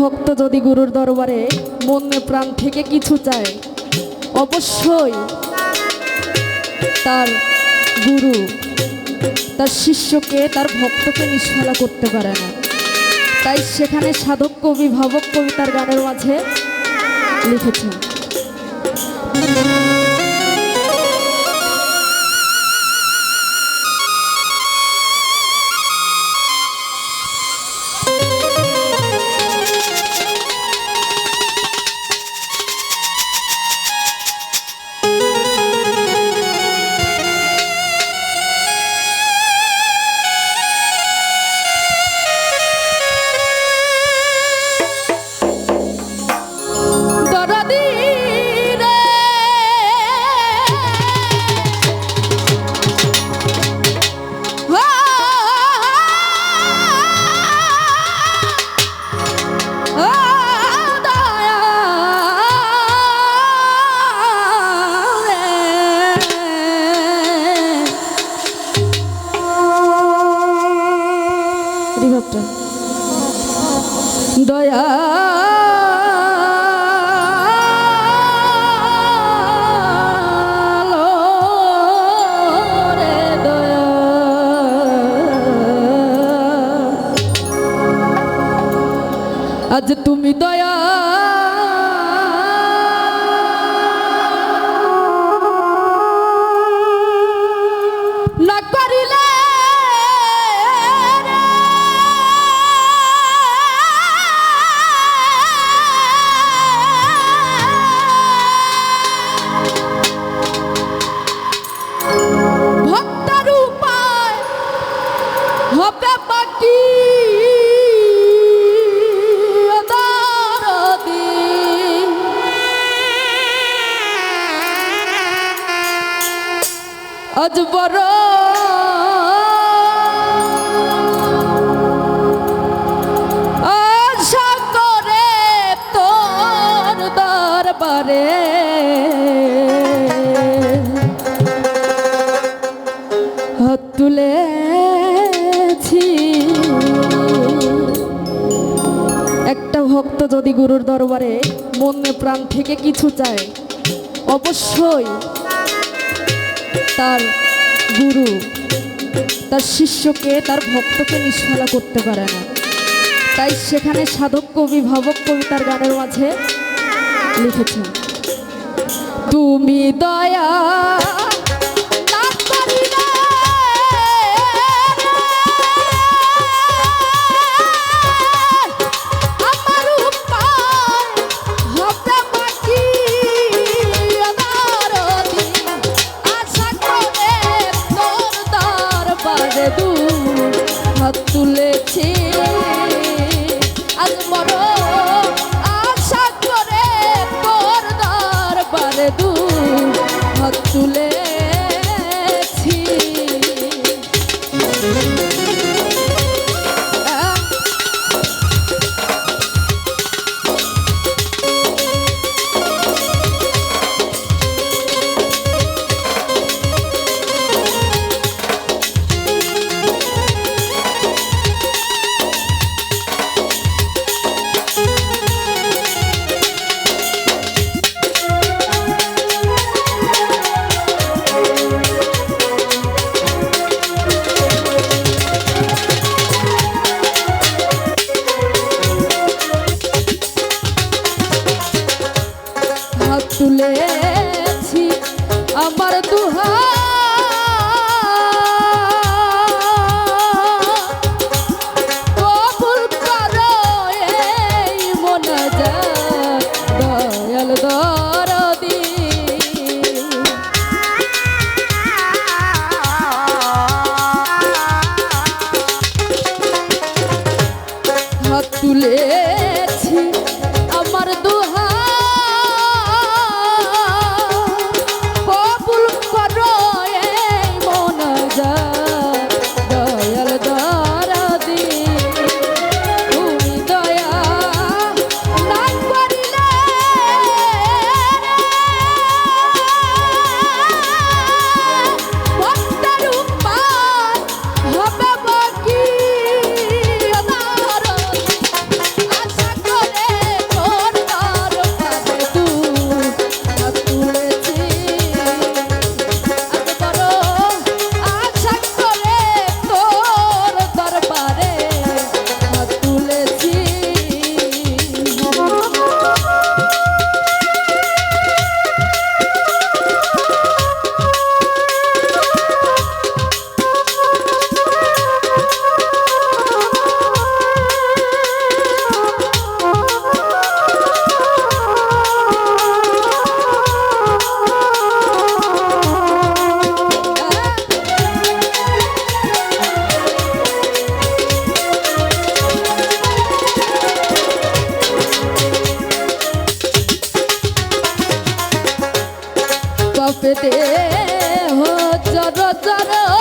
ভক্ত যদি গুরুর দরবারে মনে প্রাণ থেকে কিছু চায়, অবশ্যই তার গুরু, তার শিষ্যকে, তার ভক্তকে নিষ্ফলা করতে পারে না। তাই সেখানে সাধক কবি, ভাবক কবিতার গানের মাঝে লিখেছেন। দয়া আজ তুমি দয়া তুলেছি। একটা ভক্ত যদি গুরুর দরবারে মনে প্রাণ থেকে কিছু চায় অবশ্যই তার গুরু তার শিষ্যকে, তার ভক্তকে নিষ্ফলা করতে পারে না। তাই সেখানে সাধক কবি, ভাবক কবিতার গানের মাঝে লিখেছেন, তুমি দয়া হাত তুলেছি। আজ বড় আশা করে তোর দরবারে দু হাত তুলেছি তুলেছি আমার দুহা মোনাজাত দয়াল দে হো জর জর